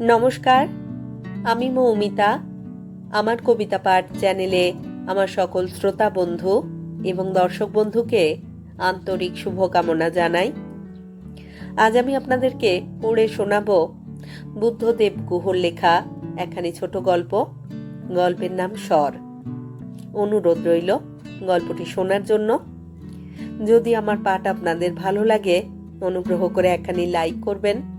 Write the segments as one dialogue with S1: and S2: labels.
S1: নমস্কার, আমি মৌমিতা। আমার কবিতা পাঠ চ্যানেলে আমার সকল শ্রোতা বন্ধু এবং দর্শক বন্ধুকে আন্তরিক শুভকামনা জানাই। আজ আমি আপনাদেরকে পড়ে শোনাব বুদ্ধদেব গুহর লেখা একখানি ছোট গল্প। গল্পের নাম স্বর। অনুরোধ রইল গল্পটি শোনার জন্য। যদি আমার পাঠ আপনাদের ভালো লাগে, অনুগ্রহ করে একখানি লাইক করবেন।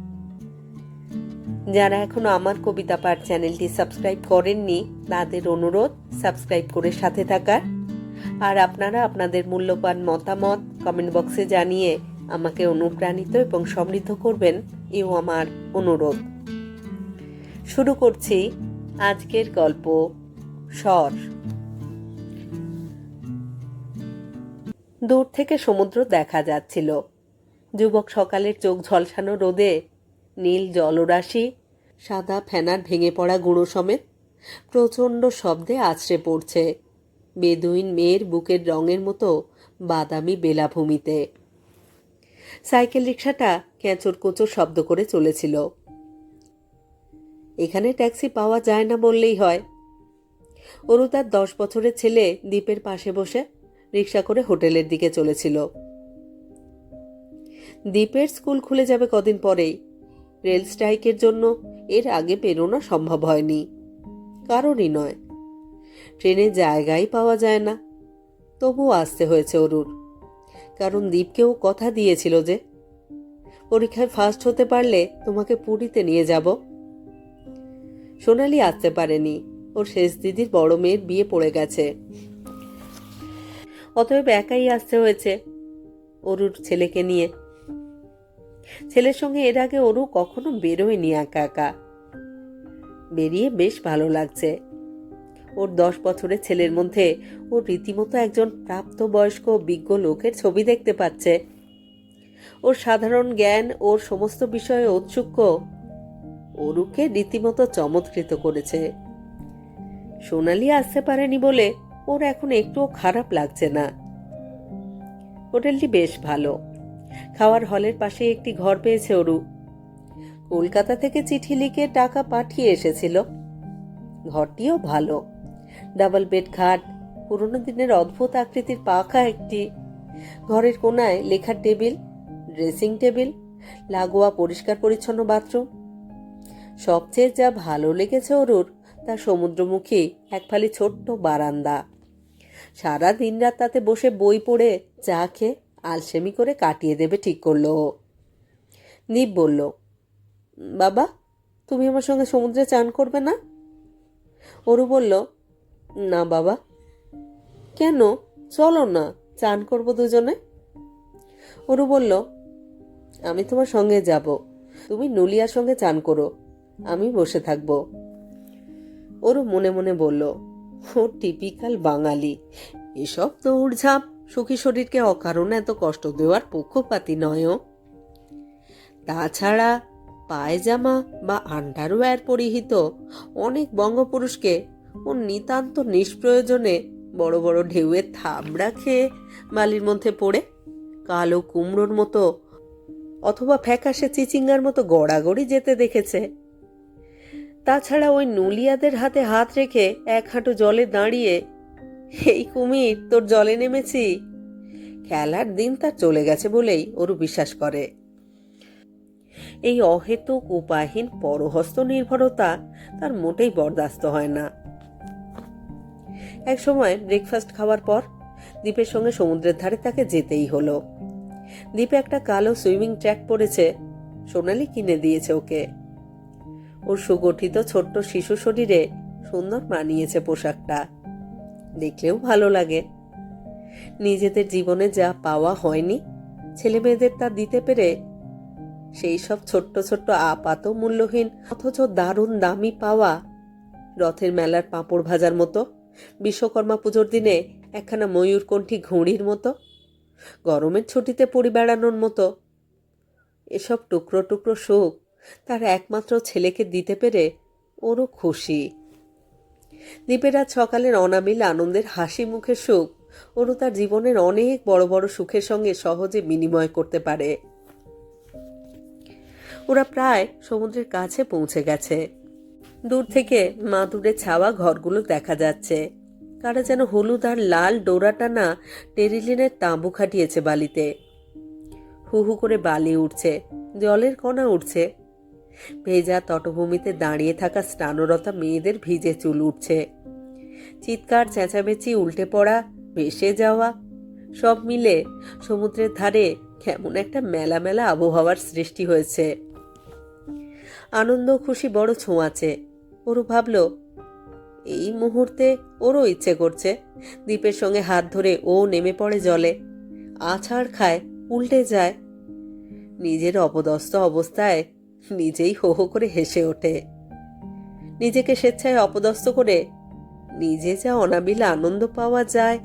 S1: যারা এখনও আমার কবিতা পাঠ চ্যানেলটি সাবস্ক্রাইব করেননি, তাদের অনুরোধ, সাবস্ক্রাইব করে সাথে থাকার। আর আপনারা আপনাদের মূল্যবান মতামত কমেন্ট বক্সে জানিয়ে আমাকে অনুপ্রাণিত এবং সমৃদ্ধ করবেন এও আমার অনুরোধ। শুরু করছি আজকের গল্প, স্বর। দূর থেকে সমুদ্র দেখা যাচ্ছিল। যুবক সকালের চোখ ঝলসানো রোদে নীল জলরাশি সাদা ফেনার ভেঙে পড়া গুঁড়ো সমেত প্রচণ্ড শব্দে আছড়ে পড়ছে। বেদুইন মেয়ের বুকের রঙের মতো বাদামি বেলাভূমিতে। সাইকেল রিক্সাটা কেঁচোর কোচোর শব্দ করে চলেছিল। এখানে ট্যাক্সি পাওয়া যায় না বললেই হয়। অরু তার দশ বছরের ছেলে দ্বীপের পাশে বসে রিক্সা করে হোটেলের দিকে চলেছিল। দ্বীপের স্কুল খুলে যাবে কদিন পরেই। রেল স্ট্রাইকের জন্য এর আগে প্রেরণা সম্ভব হয়নি। কারণই নয়। ট্রেনে জায়গাই পাওয়া যায় না। তবুও আসতে হয়েছে অরুর। কারণ দীপকেও কথা দিয়েছিল যে, পরীক্ষায় ফার্স্ট হতে পারলে তোমাকে পুরীতে নিয়ে যাব। সোনালি আসতে পারেনি। ওর শেষ দিদির বড় মেয়ের বিয়ে পড়ে গেছে। অতএব একাই আসতে হয়েছে। অরুর ছেলেকে নিয়ে ছেলের সঙ্গে এর আগে ওরও কখনো বেরোয়নি একা একা। বেরিয়ে বেশ ভালো লাগছে। ওর দশ বছরের ছেলের মধ্যে ও রীতিমতো একজন প্রাপ্তবয়স্ক বিজ্ঞ লোকের ছবি দেখতে পাচ্ছে। ওর সাধারণ জ্ঞান, ওর সমস্ত বিষয়ে ঔৎসুক্য অরুকে রীতিমতো চমৎকৃত করেছে। সোনালি আসতে পারেনি বলে ওর এখন একটুও খারাপ লাগছে না। হোটেলটি বেশ ভালো। খাওয়ার হলের পাশে একটি ঘর পেয়েছে অরু। কলকাতা থেকে চিঠি লিখে টাকা পাঠিয়ে এসেছিল। ঘরটিও ভালো। ডাবল বেড খাট, পুরনো দিনের অদ্ভুত আকৃতির পাখা একটি। ঘরের কোনায় লেখার টেবিল, ড্রেসিং টেবিল, লাগোয়া পরিষ্কার পরিচ্ছন্ন বাথরুম। সবচেয়ে যা ভালো লেগেছে অরুর, তা সমুদ্রমুখী এক ফালি ছোট্ট বারান্দা। সারা দিন রাত তাতে বসে বই পড়ে, চা খেয়ে আলসেমি করে কাটিয়ে দেবে, ঠিক করল দীপ বলল, বাবা, তুমি আমার সঙ্গে সমুদ্রে চান করবে না? অরু বলল, না বাবা। কেন? চলো না, চান করব দুজনে। অরু বলল, আমি তোমার সঙ্গে যাব। তুমি নুলিয়ার সঙ্গে চান করো। আমি বসে থাকব। ওরও মনে মনে বলল, ও টিপিক্যাল বাঙালি। এসব দৌড়ঝাঁপ সুখী শরীরকে অকারণে এত কষ্ট দেওয়ার পক্ষপাতি নয়, ও। তাছাড়া পায়জামা বা আন্ডারওয়্যার পরিহিত অনেক বঙ্গপুরুষকে ও নিতান্ত নিষ্প্রয়োজনে বড় বড় ঢেউয়ের থাবড়া খেয়ে বালির মধ্যে পড়ে, কালো কুমড়োর মতো অথবা ফ্যাকাশে চিচিঙ্গার মতো গড়াগড়ি যেতে দেখেছে তাছাড়া ওই নুলিয়াদের হাতে হাত রেখে এক হাঁটু জলে দাঁড়িয়ে এই কুমির, তোর জলে নেমেছি। খেলার দিন তার চলে গেছে বলেই ওরু বিশ্বাস করে। এই অহেতুক উপায়হীন পরহস্ত নির্ভরতা তার মোটেই বরদাস্ত হয় না। এক সময় ব্রেকফাস্ট খাওয়ার পর দ্বীপের সঙ্গে সমুদ্রের ধারে তাকে যেতেই হলো। দ্বীপে একটা কালো সুইমিং ট্র্যাক পড়েছে সোনালি কিনে দিয়েছে ওকে। ওর সুগঠিত ছোট্ট শিশু শরীরে সুন্দর মানিয়েছে পোশাকটা। দেখলেও ভালো লাগে। নিজেদের জীবনে যা পাওয়া হয়নি ছেলে মেয়েদের তা দিতে পেরে সেই সব ছোট্ট ছোট্ট আপাত মূল্যহীন, অথচ দারুণ দামি পাওয়া রথের মেলার পাঁপড় ভাজার মতো, বিশ্বকর্মা পুজোর দিনে একখানা ময়ূরকণ্ঠী ঘুড়ির মতো, গরমের ছুটিতে পরি বেড়ানোর মতো, এসব টুকরো টুকরো সুখ তার একমাত্র ছেলেকে দিতে পেরে ওরও খুশি। দ্বীপের আজ সকালের অনাবিল আনন্দের হাসি মুখে সুখ। ওরও তার জীবনের অনেক বড় বড় সুখের সঙ্গে সহজে বিনিময় করতে পারে। ওরা প্রায় সমুদ্রের কাছে পৌঁছে গেছে। দূর থেকে মাদুরের ছাওয়া ঘরগুলো দেখা যাচ্ছে। কারা যেন হলুদ আর লাল ডোরা টানা টেরিলিনের তাঁবু খাটিয়েছে বালিতে। হু হু করে বালি উঠছে জলের কণা উঠছে ভেজা তটভূমিতে দাঁড়িয়ে থাকা স্নানরতা মেয়েদের ভিজে চুল উঠছে। চিৎকার, চেঁচামেচি, উল্টে পড়া, ভেসে যাওয়া, সব মিলে সমুদ্রের ধারে কেমন একটা মেলা মেলা আবহাওয়ার সৃষ্টি হয়েছে। আনন্দ, খুশি বড় ছোঁয়াচে ওরও ভাবল, এই মুহূর্তে ওরও ইচ্ছে করছে। দ্বীপের সঙ্গে হাত ধরে ও নেমে পড়ে জলে। আছাড় খায়, উল্টে যায়। নিজের অপদস্থ অবস্থায় নিজেই হো হো করে হেসে ওঠে। নিজেকে স্বেচ্ছায় অপদস্থ করে নিজে যা অনাবিল আনন্দ পাওয়া যায়,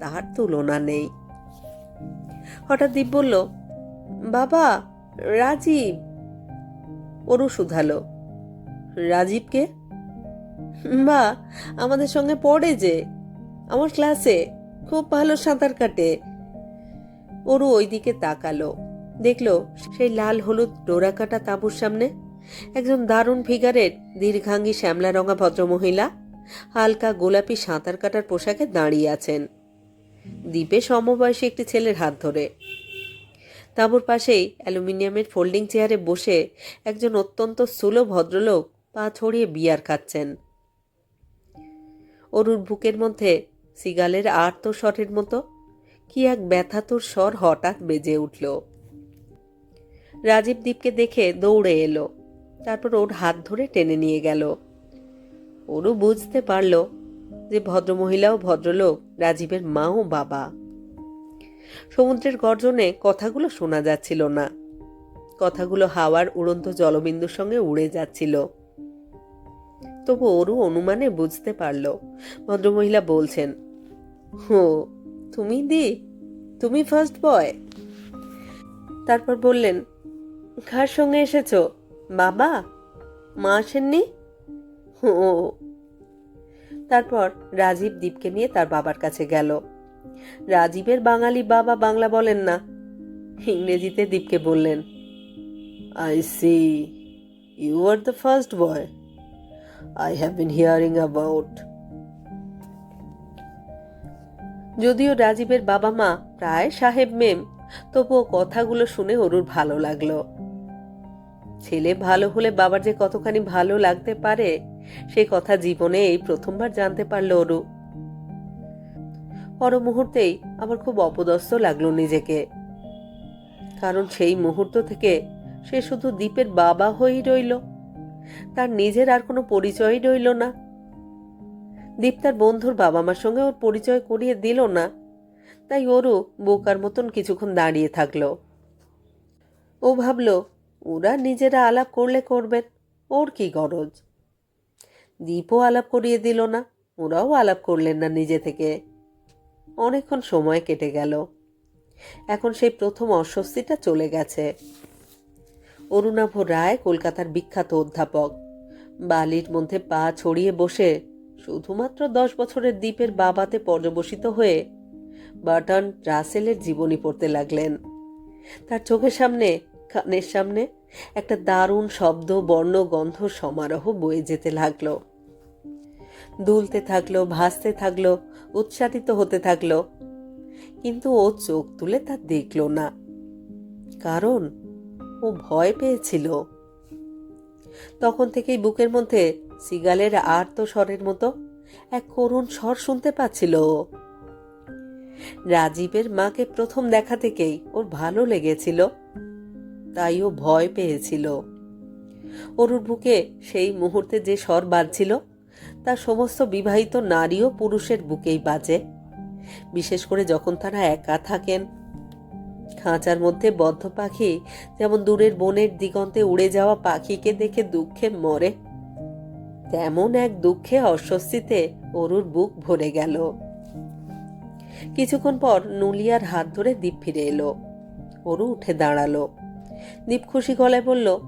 S1: তার তুলনা নেই। হঠাৎ দীপ বলল, বাবা, রাজীব। ওরও শুধালো রাজীবকে বা, আমাদের সঙ্গে পড়ে যে, আমার ক্লাসে। খুব ভালো সাঁতার কাটে। ওরও ওইদিকে তাকালো। দেখল সেই লাল হলুদ ডোরা কাটা তাঁবুর সামনে, একজন দারুণ ফিগারের দীর্ঘাঙ্গী শ্যামলা রঙা ভদ্রমহিলা, হালকা গোলাপি সাঁতার কাটার পোশাকে দাঁড়িয়ে আছেন। দ্বীপে সমবয়সী একটি ছেলের হাত ধরে। তাঁবুর পাশেই অ্যালুমিনিয়ামের ফোল্ডিং চেয়ারে বসে একজন অত্যন্ত স্থূল ভদ্রলোক পা ছড়িয়ে বিয়ার খাচ্ছেন। অরুর বুকের মধ্যে সিগালের আর্ত স্বরের মতো, কি এক ব্যথাতুর স্বর হঠাৎ বেজে উঠল। রাজীব দ্বীপকে দেখে দৌড়ে এলো। তারপর ওর হাত ধরে টেনে নিয়ে গেল। ওরও বুঝতে পারল যে ভদ্রমহিলা ও ভদ্রলোক, রাজীবের মা ও বাবা। সমুদ্রের গর্জনে কথাগুলো শোনা যাচ্ছিল না। কথাগুলো হাওয়ার উড়ন্ত জলবিন্দুর সঙ্গে উড়ে যাচ্ছিল। তবু ওরও অনুমানে বুঝতে পারল। ভদ্রমহিলা বলছেন, হো, তুমি দি, তুমি ফার্স্ট বয় তারপর বললেন কার সঙ্গে এসেছ? বাবা? মা আসেননি? ও। তারপর রাজীব দীপকে নিয়ে তার বাবার কাছে গেল। রাজীবের বাঙালি বাবা বাংলা বলেন না। ইংরেজিতে দীপকে বললেন I see you are the first boy I have been hearing about যদিও রাজীবের বাবা মা প্রায় সাহেব মেম, তবুও কথাগুলো শুনে অরুর ভালো লাগল। ছেলে ভালো হলে বাবার যে কতখানি ভালো লাগতে পারে, সে কথা জীবনে এই প্রথমবার জানতে পারল অরু। পর মুহূর্তেই আমার খুব অপদস্থ লাগল নিজেকে। কারণ সেই মুহূর্ত থেকে সে শুধু দ্বীপের বাবা হয়েই রইল। তার নিজের আর কোনো পরিচয়ই রইল না। দীপ তার বন্ধুর বাবা মার সঙ্গে ওর পরিচয় করিয়ে দিল না। তাই ওরও বোকার মতন কিছুক্ষণ দাঁড়িয়ে থাকল। ও ভাবল ওরা নিজেরা আলাপ করলে করবেন। ওর কি গরজ? দীপও আলাপ করিয়ে দিল না, ওরাও আলাপ করলেন না নিজে থেকে। অনেকক্ষণ সময় কেটে গেল। এখন সেই প্রথম অস্বস্তিটা চলে গেছে। অরুণাভ রায় কলকাতার বিখ্যাত অধ্যাপক। বালির মধ্যে পা ছড়িয়ে বসে শুধুমাত্র দশ বছরের দ্বীপের বাবাতে পর্যবসিত হয়ে বার্টন রাসেলের জীবনী পড়তে লাগলেন। তার চোখের সামনে, কানের সামনে একটা দারুণ শব্দ, বর্ণ, গন্ধ সমারোহ বয়ে যেতে লাগল। দুলতে থাকল, ভাসতে থাকল উৎসাহিত হতে থাকল। কিন্তু ও চোখ তুলে তা দেখল না। কারণ ও ভয় পেয়েছিল। তখন থেকেই বুকের মধ্যে সিগালের আর্ত স্বরের মতো এক করুণ স্বর শুনতে পাচ্ছিল ও। রাজীবের মাকে প্রথম দেখা থেকেই ওর ভালো লেগেছিল। তাই ও ভয় পেয়েছিল। অরুর বুকে সেই মুহূর্তে যে স্বর বাজছিল, তা সমস্ত বিবাহিত নারী ও পুরুষের বুকেই বাজে। বিশেষ করে যখন তারা একা থাকেন। খাঁচার মধ্যে বদ্ধ পাখি যেমন দূরের বনের দিগন্তে উড়ে যাওয়া পাখিকে দেখে দুঃখে মরে। তেমন এক দুঃখে অস্বস্তিতে অরুর বুক ভরে গেল। কিছুক্ষণ পর নুলিয়ার হাত ধরে দ্বীপ ফিরে এলো। অরু উঠে দাঁড়াল। দীপ খুশি গলায় বলল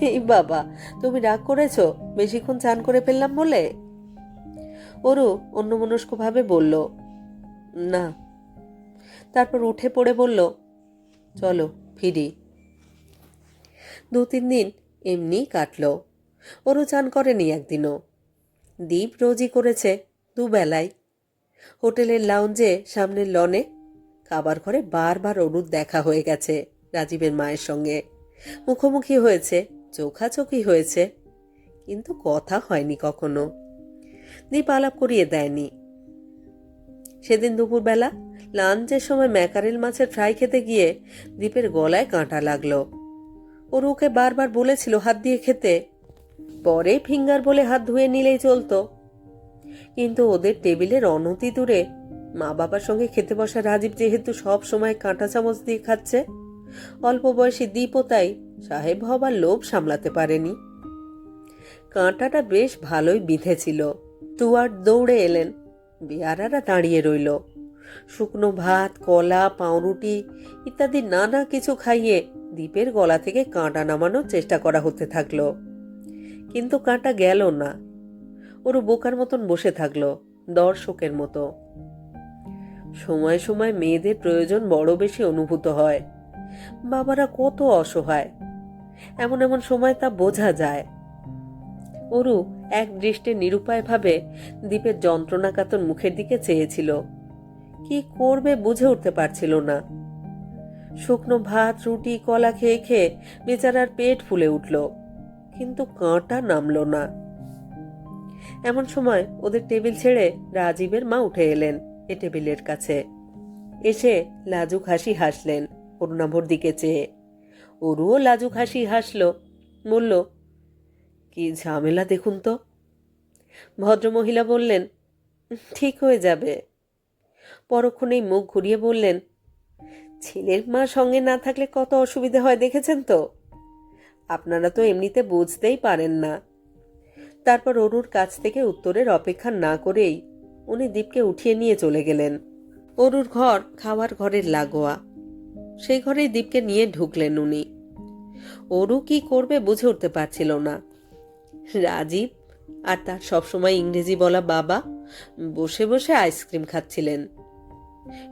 S1: এই বাবা, তুমি রাগ করেছ? বেশিক্ষণ চান করে ফেললাম বলে? অরু অন্যমনস্কভাবে বলল, না। তারপর উঠে পড়ে বলল, চলো, ফিরি। দু তিন দিন এমনিই কাটলো। ওরও চান করেনি একদিনও। দ্বীপ রোজই করেছে দুবেলায়। হোটেলের লাউঞ্জে সামনের লনে খাবার ঘরে বারবার অরুর দেখা হয়ে গেছে। রাজীবের মায়ের সঙ্গে। মুখোমুখি হয়েছে, চোখাচোখি হয়েছে, কিন্তু কথা হয়নি কখনো। দীপ আলাপ করিয়ে দেয়নি। সেদিন দুপুরবেলা লাঞ্চের সময় ম্যাকারেল মাছের ফ্রাই খেতে গিয়ে দীপের গলায় কাঁটা লাগল। ওর ওকে বারবার বলেছিল হাত দিয়ে খেতে। পরে ফিঙ্গার বলে হাত ধুয়ে নিলেই চলতো। কিন্তু ওদের টেবিলের অনতি দূরে মা বাবার সঙ্গে খেতে বসা রাজীব যেহেতু সব সময় কাঁটা চামচ দিয়ে খাচ্ছে অল্প বয়সী দীপও তাই সাহেব হবার লোভ সামলাতে পারেনি। কাঁটাটা বেশ ভালোই বিঁধেছিল। তুয়ার্ট দৌড়ে এলেন। বেয়ারারা দাঁড়িয়ে রইল। শুকনো ভাত, কলা, পাউরুটি ইত্যাদি নানা কিছু খাইয়ে দ্বীপের গলা থেকে কাঁটা নামানোর চেষ্টা করা হতে থাকল। কিন্তু কাঁটা গেল না। ওর বোকার মতন বসে থাকল, দর্শকের মতো। সময় সময় মেয়েদের প্রয়োজন বড় বেশি অনুভূত হয়। বাবারা কত অসহায়। এমন এমন সময় তা বোঝা যায়। অরু এক দৃষ্টে নিরুপায়ভাবে দ্বীপের যন্ত্রণাকাতর মুখের দিকে চেয়েছিল। কি করবে বুঝে উঠতে পারছিল না। শুকনো ভাত, রুটি, কলা খেয়ে খেয়ে বেচারার পেট ফুলে উঠল, কিন্তু কাঁটা নামলো না। এমন সময় ওদের টেবিল ছেড়ে রাজীবের মা উঠে এলেন এ টেবিলের কাছে। এসে লাজুক হাসি হাসলেন। অরুণাভর দিকে চেয়ে। অরুও লাজুক হাসি হাসল, বলল, কি ঝামেলা দেখুন তো। ভদ্রমহিলা বললেন, ঠিক হয়ে যাবে। পরক্ষণেই মুখ ঘুরিয়ে বললেন, ছেলের মা সঙ্গে না থাকলে কত অসুবিধে হয় দেখেছেন তো? আপনারা তো এমনিতে বুঝতেই পারেন না। তারপর অরুর কাছ থেকে উত্তরের অপেক্ষা না করেই উনি দীপকে উঠিয়ে নিয়ে চলে গেলেন। অরুর ঘর খাওয়ার ঘরের লাগোয়া। সেই ঘরেই দীপকে নিয়ে ঢুকলেন উনি। অরু কি করবে বুঝে উঠতে পারছিল না। রাজীব আর তার সবসময় ইংরেজি বলা বাবা বসে বসে আইসক্রিম খাচ্ছিলেন।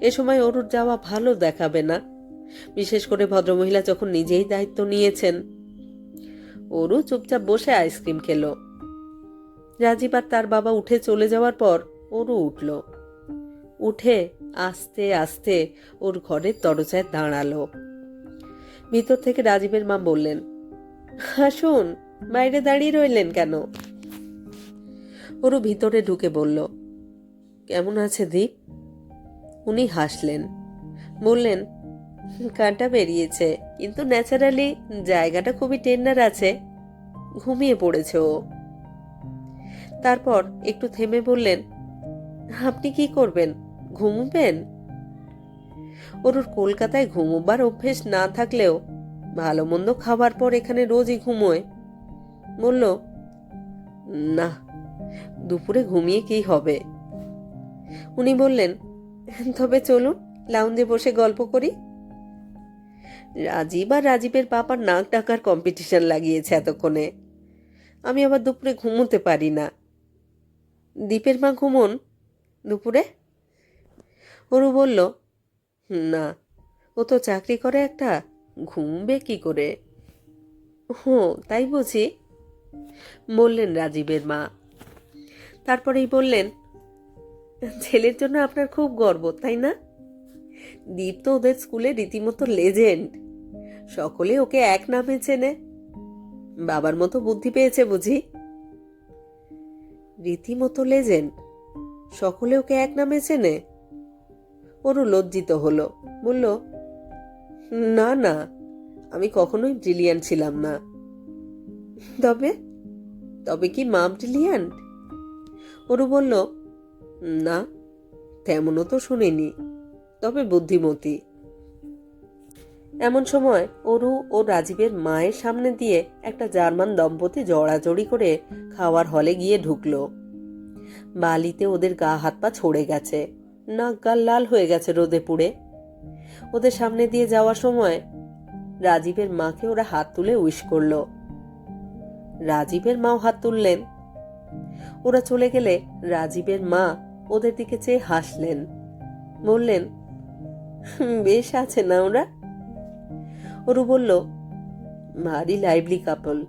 S1: এ সময় অরুর যাওয়া ভালো দেখাবে না। বিশেষ করে ভদ্রমহিলা যখন নিজেই দায়িত্ব নিয়েছেন। অরু চুপচাপ বসে আইসক্রিম খেলো। রাজীব আর তার বাবা উঠে চলে যাওয়ার পর ওরও উঠল। উঠে আস্তে আস্তে ওর ঘরের দরজায় দাঁড়াল। ভিতর থেকে রাজীবের মা বললেন, আসুন, বাইরে দাঁড়িয়ে রইলেন কেন? ওরও ভিতরে ঢুকে বলল, কেমন আছে দীপ? উনি হাসলেন, বললেন, কাঁটা বেরিয়েছে, কিন্তু ন্যাচারালি জায়গাটা খুবই টেন্ডার আছে, ঘুমিয়ে পড়েছে ও। তারপর একটু থেমে বললেন, আপনি কি করবেন? ঘুমবেন? ওর কলকাতায় ঘুমোবার অভ্যেস না থাকলেও ভালো মন্দ খাবার পর এখানে রোজই ঘুমোয়। বলল, না, দুপুরে ঘুমিয়ে কি হবে? উনি বললেন, তবে চলুন, লাউঞ্জে বসে গল্প করি। রাজীব আর রাজীবের পাপার নাক ডাকার কম্পিটিশন লাগিয়েছে এতক্ষণে। আমি আবার দুপুরে ঘুমোতে পারি না। দ্বীপের মা ঘুমন দুপুরে? অরু বলল, না, ও তো চাকরি করে একটা ঘুমবে কি করে? হো, তাই বুঝি? বললেন রাজীবের মা। তারপরেই বললেন, ছেলের জন্য আপনার খুব গর্ব, তাই না? দীপ তো ওদের স্কুলে রীতিমতো লেজেন্ড সকলে ওকে এক নামে চেনে। বাবার মতো বুদ্ধি পেয়েছে বুঝি? রীতিমতো লেজেন্ড সকলে ওকে এক নামে চেনে? ওরও লজ্জিত হলো। বলল, না না, আমি কখনোই ব্রিলিয়ান্ট ছিলাম না। তবে তবে কি মা ব্রিলিয়ান্ট ওরু বলল, না, তেমনও তো শুনিনি, তবে বুদ্ধিমতী। এমন সময় অরু ও রাজীবের মায়ের সামনে দিয়ে একটা জার্মান দম্পতি জড়াজড়ি করে খাওয়ার হলে গিয়ে ঢুকলো। বালিতে ওদের গা হাত পা ছড়ে গেছে। নাক গাল লাল হয়ে গেছে রোদে পুড়ে। ওদের সামনে দিয়ে যাওয়ার সময় রাজীবের মাকে ওরা হাত তুলে উইশ করল। রাজীবের মাও হাত তুললেন। ওরা চলে গেলে রাজীবের মা ওদের দিকে চেয়ে হাসলেন। বললেন বেশ আছে না ওরা? ওরু বলল, ভারী লাইভলি কাপল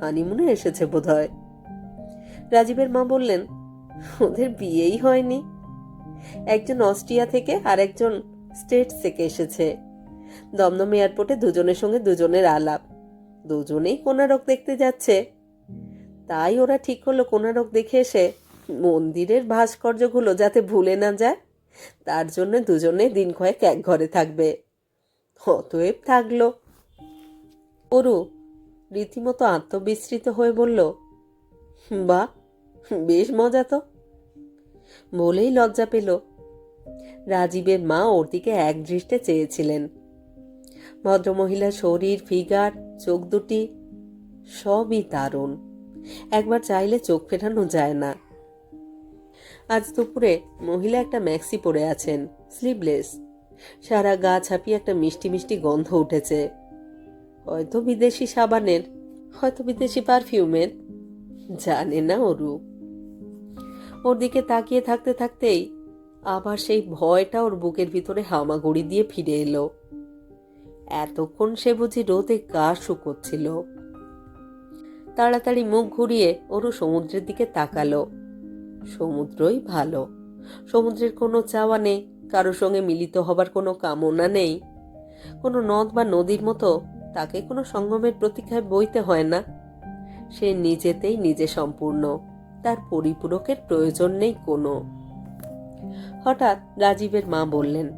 S1: হানিমুনে এসেছে বোধহয়। রাজীবের মা বললেন, ওদের বিয়েই হয়নি। একজন অস্ট্রিয়া থেকে আর একজন স্টেটস থেকে এসেছে। দমদম এয়ারপোর্টে দুজনের সঙ্গে দুজনের আলাপ। দুজনেই কোনারক দেখতে যাচ্ছে। তাই ওরা ঠিক করল কোনারক দেখে এসে মন্দিরের ভাস্কর্যগুলো যাতে ভুলে না যায়, তার জন্য দুজনে দিন কয়েক এক ঘরে থাকবে। অতএব থাকল। অরু রীতিমতো আত্মবিস্মৃত হয়ে বলল, বাহ, বেশ মজা তো। বলেই লজ্জা পেল। রাজীবের মা ওর দিকে এক দৃষ্টে চেয়েছিলেন। ভদ্রমহিলার শরীর, ফিগার, চোখ দুটি সবই দারুণ। একবার চাইলে চোখ ফেরানো যায় না। আজ দুপুরে মহিলা একটা ম্যাক্সি পরে আছেন, স্লিভলেস। সারা গা ছাপিয়ে একটা মিষ্টি মিষ্টি গন্ধ উঠেছে। হয়তো বিদেশি সাবানের, হয়তো বিদেশি পারফিউমের, জানে না অরু ওর দিকে তাকিয়ে থাকতে থাকতেই আবার সেই ভয়টা ওর বুকের ভিতরে হামাগুড়ি দিয়ে ফিরে এলো। এতক্ষণ সে বুঝি রোদে গা শুকোচ্ছিল। তাড়াতাড়ি মুখ ঘুরিয়ে ওরও সমুদ্রের দিকে তাকালো। সমুদ্রই ভালো। সমুদ্রের কোনো চাওয়া নেই কারোর সঙ্গে মিলিত হবার কোনো কামনা নেই। কোনো নদ বা নদীর মতো তাকে কোনো সঙ্গমের প্রতীক্ষায় বইতে হয় না। সে নিজেতেই নিজে সম্পূর্ণ। তার পরিপূরকের প্রয়োজন নেই কোনো। হঠাৎ রাজীবের মা বললেন,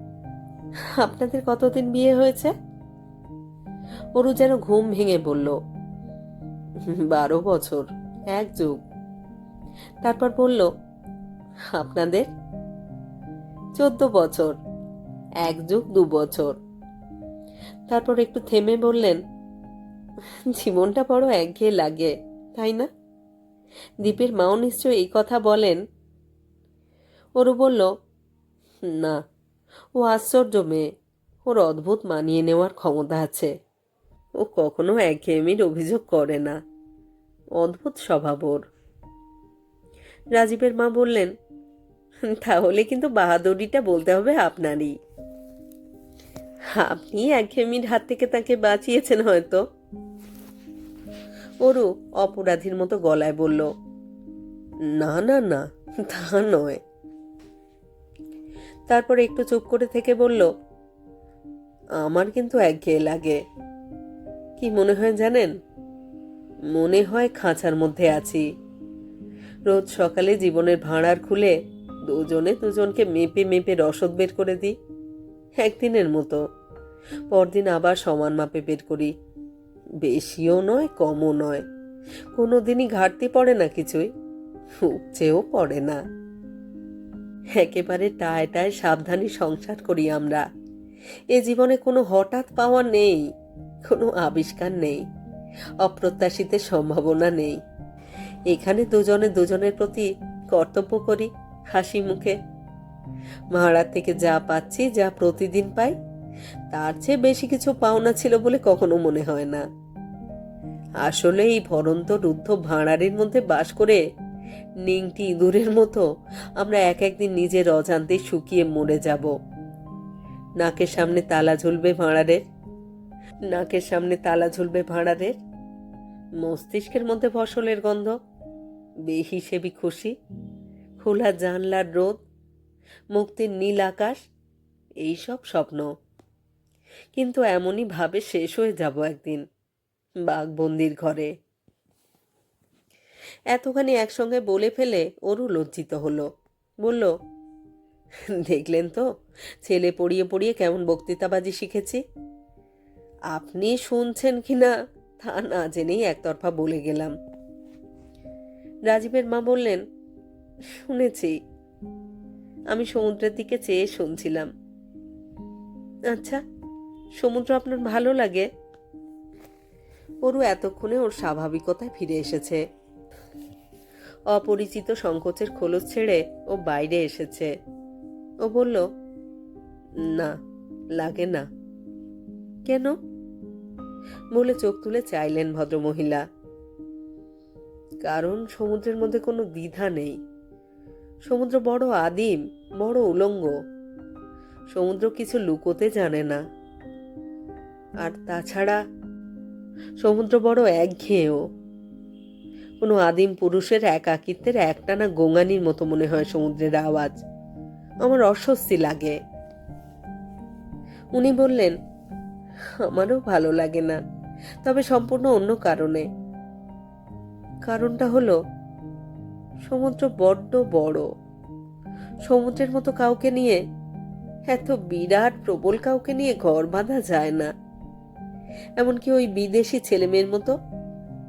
S1: আপনাদের কতদিন বিয়ে হয়েছে? অরু যেন ঘুম ভেঙে বলল, বারো বছর, এক যুগ। তারপর বলল, আপনাদের? চোদ্দ বছর, এক যুগ দু বছর। তারপর একটু থেমে বললেন, জীবনটা বড় একঘেয়ে লাগে, তাই না? দীপের মাও নিশ্চয় এই কথা বলেন? ওরও বলল, না, ও আশ্চর্য মেয়ে। ওর অদ্ভুত মানিয়ে নেওয়ার ক্ষমতা আছে। ও কখনো একঘেয়েমির অভিযোগ করে না। অদ্ভুত স্বভাব ওর। রাজীবের মা বললেন, তাহলে কিন্তু বাহাদুরিটা বলতে হবে আপনারই। আপনি একঘেয়েমির হাত থেকে তাকে বাঁচিয়েছেন হয়তো। ওরু অপরাধীর মতো গলায় বলল, না না না, তা নয়। তারপর একটু চুপ করে থেকে বলল, আমার কিন্তু একঘেয়ে লাগে। কি মনে হয় জানেন? মনে হয় খাঁচার মধ্যে আছি। রোজ সকালে জীবনের ভাঁড়ার খুলে দুজনে দুজনকে মেপে মেপে রসদ বের করে দিই, একদিনের মতো। পরদিন আবার সমান মাপে বের করি। বেশিও নয়, কমও নয়। কোনো দিনই ঘাটতি পড়ে না কিছুই, উপচেও পড়ে না। একেবারে টায় টায় সাবধানী সংসার করি আমরা। এ জীবনে কোনো হঠাৎ পাওয়া নেই, কোনো আবিষ্কার নেই, অপ্রত্যাশিতের সম্ভাবনা নেই। এখানে দুজনে দুজনের প্রতি কর্তব্য করি, হাসি মুখে। ভাড়ার থেকে যা পাচ্ছি, যা প্রতিদিন পাই, তার চেয়ে বেশি কিছু পাওনা ছিল বলে কখনো মনে হয় না। আসলে এই ভরন্ত রুদ্ধ ভাঁড়ারের মধ্যে বাস করে? নিংটি ইঁদুরের মতো। আমরা এক একদিন নিজের অজান্তে শুকিয়ে মরে যাব। নাকের সামনে তালা ঝুলবে ভাঁড়ারের? নাকের সামনে তালা ঝুলবে ভাঁড়ারের? মস্তিষ্কের মধ্যে ফসলের গন্ধ? বেহিসেবি খুশি? খোলা জানলার রোদ? মুক্তির নীল আকাশ? এইসব স্বপ্ন। কিন্তু এমনই ভাবে শেষ হয়ে যাব একদিন। বাঘবন্দির ঘরে। এতখানি একসঙ্গে বলে ফেলে ওরও লজ্জিত হলো। বলল, দেখলেন তো, ছেলে পড়িয়ে পড়িয়ে কেমন বক্তৃতাবাজি শিখেছি। আপনি শুনছেন কি না, তা না জেনেই একতরফা বলে গেলাম। রাজীবের মা বললেন, শুনেছি। আমি সমুদ্রের দিকে চেয়ে শুনছিলাম। আচ্ছা সমুদ্র আপনার ভালো লাগে? ওরও এতক্ষণে ওর স্বাভাবিকতায় ফিরে এসেছে। অপরিচিত সংকোচের খোলস ছেড়ে ও বাইরে এসেছে। ও বলল, না, লাগে না। কেন? বলে চোখ তুলে চাইলেন ভদ্রমহিলা। কারণ সমুদ্রের মধ্যে কোনো দ্বিধা নেই। সমুদ্র বড় আদিম, বড় উলঙ্গ। সমুদ্র কিছু লুকোতে জানে না। আর তাছাড়া সমুদ্র বড় একঘেয়েও কোনো আদিম পুরুষের একাকিত্বের একটানা গোঙানির মতো মনে হয় সমুদ্রের আওয়াজ। আমার অস্বস্তি লাগে। উনি বললেন, আমারও ভালো লাগে না, তবে সম্পূর্ণ অন্য কারণে। কারণটা হলো, সমুদ্র বড্ড বড়। সমুদ্রের মতো কাউকে নিয়ে, এত বিরাট প্রবল কাউকে নিয়ে ঘর বাঁধা যায় না। এমনকি ওই বিদেশি ছেলেমেয়ের মতো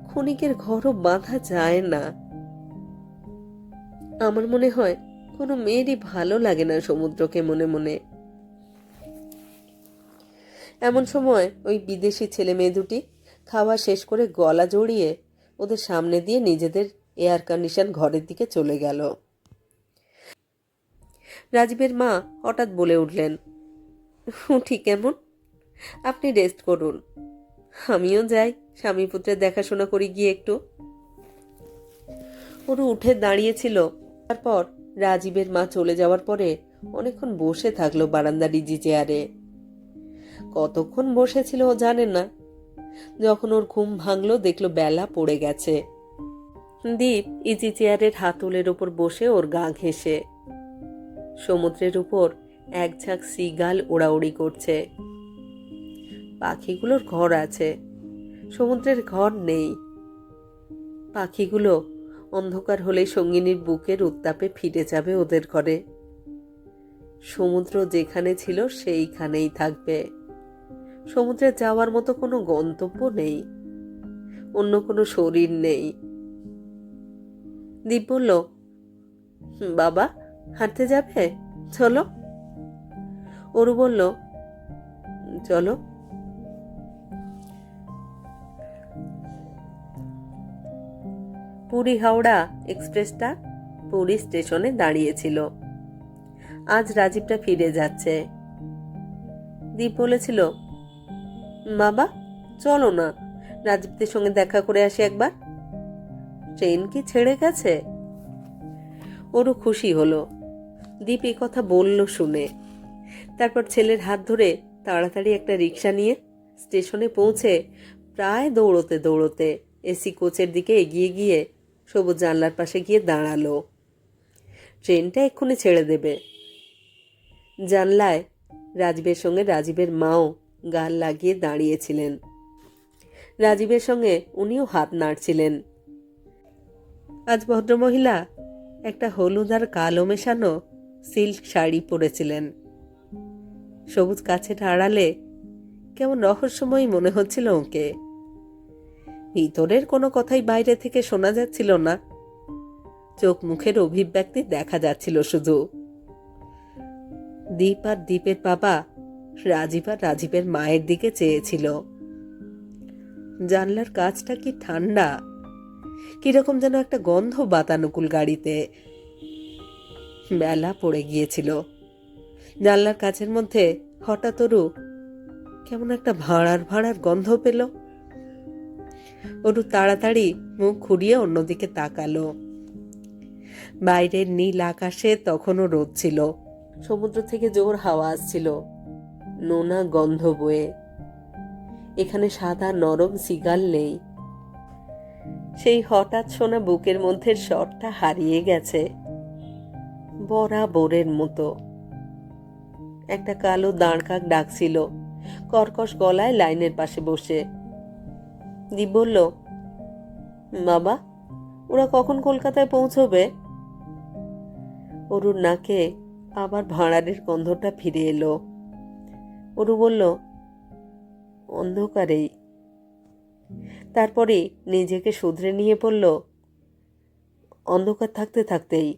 S1: ক্ষণিকের ঘরও বাঁধা যায় না। আমার মনে হয় কোনো মেয়েরই ভালো লাগে না সমুদ্রকে মনে মনে। এমন সময় ওই বিদেশি ছেলে মেয়ে দুটি খাওয়া শেষ করে গলা জড়িয়ে ওদের সামনে দিয়ে নিজেদের এয়ার কন্ডিশন ঘরের দিকে চলে গেল। রাজীবের মা হঠাৎ বলে উঠলেন, উঠি কেমন? আপনি রেস্ট করুন। আমিও যাই স্বামী পুত্রের দেখাশোনা করি গিয়ে একটু। ওরু উঠে দাঁড়িয়েছিল। তারপর রাজীবের মা চলে যাওয়ার পরে অনেকক্ষণ বসে থাকল বারান্দার ইজি চেয়ারে কতক্ষণ বসেছিল ও জানে না। যখন ওর ঘুম ভাঙলো, দেখল বেলা পড়ে গেছে। দীপ ইজি চেয়ারের হাতলের ওপর বসে ওর গা ঘেঁষে। সমুদ্রের উপর এক ঝাঁক সিগাল ওড়াউড়ি করছে। পাখিগুলোর ঘর আছে। সমুদ্রের ঘর নেই। পাখিগুলো অন্ধকার হলে সঙ্গিনীর বুকের উত্তাপে ফিরে যাবে ওদের ঘরে। সমুদ্র যেখানে ছিল সেইখানেই থাকবে। সমুদ্রে যাওয়ার মতো কোনো গন্তব্য নেই। অন্য কোনো শরীর নেই। দীপ বলল, বাবা, হাঁটতে যাবে? চলো। অরু বলল, চলো। পুরী হাওড়া এক্সপ্রেসটা পুরী স্টেশনে দাঁড়িয়েছিল। আজ রাজীবটা ফিরে যাচ্ছে। দীপ বলেছিল, বাবা, চলো না। রাজীবদের সঙ্গে দেখা করে আসি একবার। ট্রেন কি ছেড়ে গেছে? ওরও খুশি হলো। দীপ এই কথা বলল শুনে। তারপর ছেলের হাত ধরে তাড়াতাড়ি একটা রিক্সা নিয়ে স্টেশনে পৌঁছে প্রায় দৌড়তে দৌড়তে এসি কোচের দিকে এগিয়ে গিয়ে সবুজ জানলার পাশে গিয়ে দাঁড়াল। ট্রেনটা এক্ষুনি ছেড়ে দেবে। জানলায় রাজীবের সঙ্গে রাজীবের মাও গাল লাগিয়ে দাঁড়িয়েছিলেন। রাজীবের সঙ্গে উনিও হাত নাড়ছিলেন। আজ ভদ্রমহিলা একটা হলুদ আর কালো মেশানো সিল্ক শাড়ি পরেছিলেন। সবুজ গাছের আড়ালে কেমন রহস্যময়ী মনে হচ্ছিল ওকে। ভিতরের কোনো কথাই বাইরে থেকে শোনা যাচ্ছিল না। চোখ মুখের অভিব্যক্তি দেখা যাচ্ছিল শুধু। দীপ আর দীপের বাবা রাজীব আর রাজীবের মায়ের দিকে চেয়েছিল। জানলার কাজটা কি ঠান্ডা? কীরকম যেন একটা গন্ধ বাতানুকুল গাড়িতে। বেলা পড়ে গিয়েছিল। জানলার কাছের মধ্যে হঠাৎ অরু কেমন একটা ভাড়ার ভাড়ার গন্ধ পেল। অরু তাড়াতাড়ি মুখ ঘুরিয়ে অন্যদিকে তাকালো। বাইরের নীল আকাশে তখনও রোদ ছিল। সমুদ্র থেকে জোর হাওয়া আসছিল। নোনা গন্ধ বয়ে। এখানে সাদা নরম সিগাল নেই। সেই হঠাৎ শোনা বুকের মধ্যে শটটা হারিয়ে গেছে। বরাবরের মতো। একটা কালো দাঁড়কাক ডাকছিল। কর্কশ গলায় লাইনের পাশে বসে। দীপ বলল, বাবা, ওরা কখন কলকাতায় পৌঁছবে? অরুর নাকে আবার ভাঁড়ারের গন্ধটা ফিরে এলো। অরু বলল, অন্ধকারেই। তারপরে নিজেকে শুধরে নিয়ে পড়ল অন্ধকার থাকতে থাকতেই